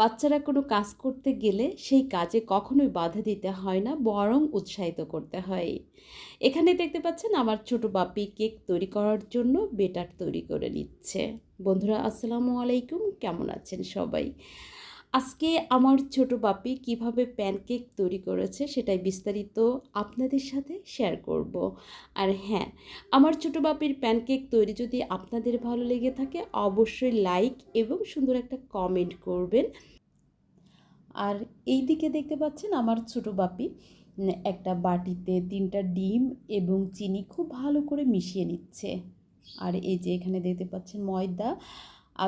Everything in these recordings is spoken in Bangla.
বাচ্চারা কোনো কাজ করতে গেলে সেই কাজে কখনোই বাধা দিতে হয় না, বরং উৎসাহিত করতে হয়। এখানে দেখতে পাচ্ছেন আমার ছোট বাপি কেক তৈরি করার জন্য বেটার তৈরি করে নিচ্ছে। বন্ধুরা, আসসালামু আলাইকুম। কেমন আছেন সবাই? আজকে আমার ছোট বাপি কীভাবে প্যানকেক তৈরি করেছে সেটাই বিস্তারিত আপনাদের সাথে শেয়ার করব। আর হ্যাঁ আমার ছোট বাপির প্যানকেক তৈরি যদি আপনাদের ভালো লেগে থাকে, অবশ্যই লাইক এবং সুন্দর একটা কমেন্ট করবেন। আর এই দিকে দেখতে পাচ্ছেন আমার ছোট বাপি একটা বাটিতে তিনটা ডিম এবং চিনি খুব ভালো করে মিশিয়ে নিচ্ছে। আর এই যে এখানে দেখতে পাচ্ছেন ময়দা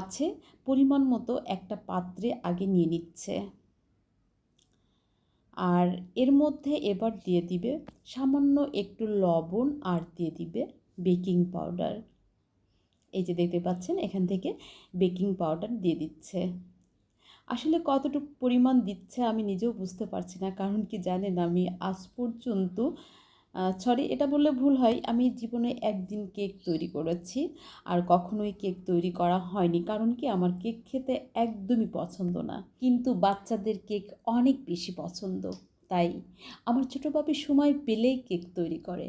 আছে, পরিমাণ মতো একটা পাত্রে আগে নিয়ে নিচ্ছে। আর এর মধ্যে এবার দিয়ে দিবে সামান্য একটু লবণ আর দিয়ে দিবে বেকিং পাউডার। এই যে দেখতে পাচ্ছেন, এখান থেকে বেকিং পাউডার দিয়ে দিচ্ছে। আসলে কতটুকু পরিমাণ দিচ্ছে আমি নিজেও বুঝতে পারছি না, কারণ কি জানেন আমি আজ পর্যন্ত সরি এটা বললে ভুল হয়। আমি জীবনে একদিন কেক তৈরি করেছি আর কখনোই কেক তৈরি করা হয়নি কারণ কি আমার কেক খেতে একদমই পছন্দ না। কিন্তু বাচ্চাদের কেক অনেক বেশি পছন্দ। তাই আমার ছোটো বাপি সময় পেলেই কেক তৈরি করে।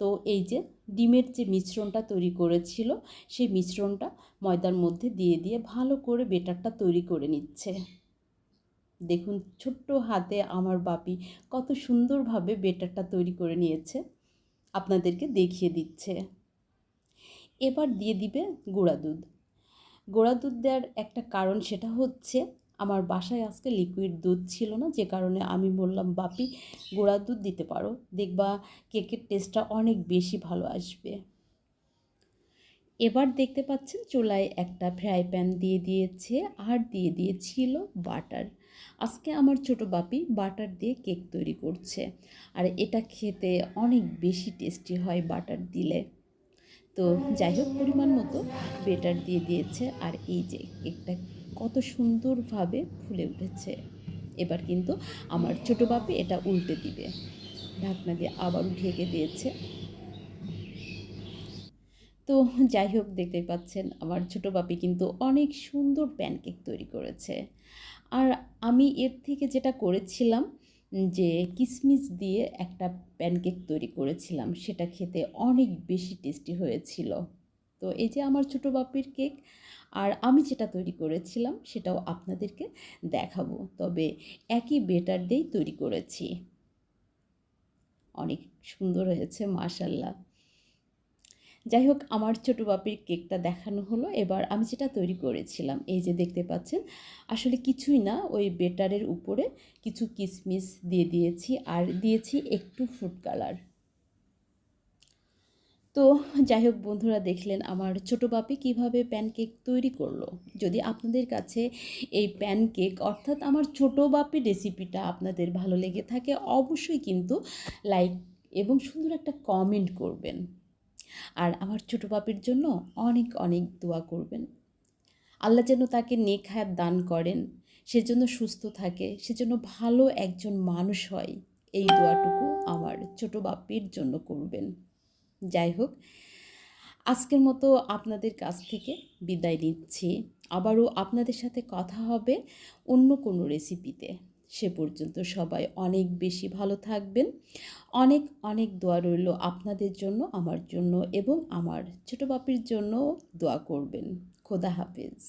তো এই যে ডিমের যে মিশ্রণটা তৈরি করেছিল, সেই মিশ্রণটা ময়দার মধ্যে দিয়ে দিয়ে ভালো করে বেটারটা তৈরি করে নিচ্ছে। দেখুন, ছোট্ট হাতে আমার বাপি কত সুন্দরভাবে বেটারটা তৈরি করে নিয়েছে, আপনাদেরকে দেখিয়ে দিচ্ছে। এবার দিয়ে দিবে গুঁড়া দুধ। গুঁড়া দুধ দেওয়ার একটা কারণ সেটা হচ্ছে, আমার বাসায় আজকে লিকুইড দুধ ছিল না, যে কারণে আমি বললাম, বাপি, গুঁড়া দুধ দিতে পারো। দেখবা কেকের টেস্টটা অনেক বেশি ভালো আসবে। এবার দেখতে পাচ্ছেন চুলায় একটা ফ্রাই প্যান দিয়ে দিয়েছে আর দিয়ে দিয়েছিল বাটার। আজকে আমার ছোট বাপি বাটার দিয়ে কেক তৈরি করছে আর এটা খেতে অনেক বেশি টেস্টি হয় বাটার দিলে। তো যাই হোক, পরিমাণ মতো বেটার দিয়ে দিয়েছে আর এই যে কেকটা কত সুন্দরভাবে ফুলে উঠেছে। এবার কিন্তু আমার ছোট বাপি এটা উল্টে দিবে। ঢাকনা দিয়ে আবারও ঢেকে দিয়েছে। তো যাই হোক দেখতে পাচ্ছেন আমার ছোট বাপি কিন্তু অনেক সুন্দর প্যানকেক তৈরি করেছে। আর আমি এর থেকে যেটা করেছিলাম যে কিসমিস দিয়ে একটা প্যানকেক তৈরি করেছিলাম, সেটা খেতে অনেক বেশি টেস্টি হয়েছিল। তো এই যে আমার ছোট বাপির কেক আর আমি যেটা তৈরি করেছিলাম সেটাও আপনাদেরকে দেখাবো। তবে একই বেটার দিয়েই তৈরি করেছি। অনেক সুন্দর হয়েছে মাশাল্লাহ যাই হোক আমার ছোটো বাপির কেকটা দেখানো হলো। এবার আমি যেটা তৈরি করেছিলাম, এই যে দেখতে পাচ্ছেন, আসলে কিছুই না, ওই বেটারের উপরে কিছু কিসমিস দিয়ে দিয়েছি, আর দিয়েছি একটু ফুড কালার তো যাই হোক বন্ধুরা দেখলেন আমার ছোটো বাপি কীভাবে প্যানকেক তৈরি করল। যদি আপনাদের কাছে এই প্যানকেক অর্থাৎ আমার ছোটো বাপির রেসিপিটা আপনাদের ভালো লেগে থাকে, অবশ্যই কিন্তু লাইক এবং সুন্দর একটা কমেন্ট করবেন। আর আমার ছোটো বাপির জন্য অনেক অনেক দোয়া করবেন। আল্লাহ যেন তাকে নেক হায়াত দান করেন সেজন্য সুস্থ থাকে সেজন্য ভালো একজন মানুষ হয়, এই দোয়াটুকু আমার ছোটো বাপির জন্য করবেন। যাই হোক, আজকের মতো আপনাদের কাছ থেকে বিদায় নিচ্ছি। আবারও আপনাদের সাথে কথা হবে অন্য কোনো রেসিপিতে সে পর্যন্ত সবাই অনেক বেশি ভালো থাকবেন। অনেক অনেক দোয়া রইল আপনাদের জন্য, আমার জন্য এবং আমার ছোটো বাপির জন্য দোয়া করবেন। খোদা হাফেজ।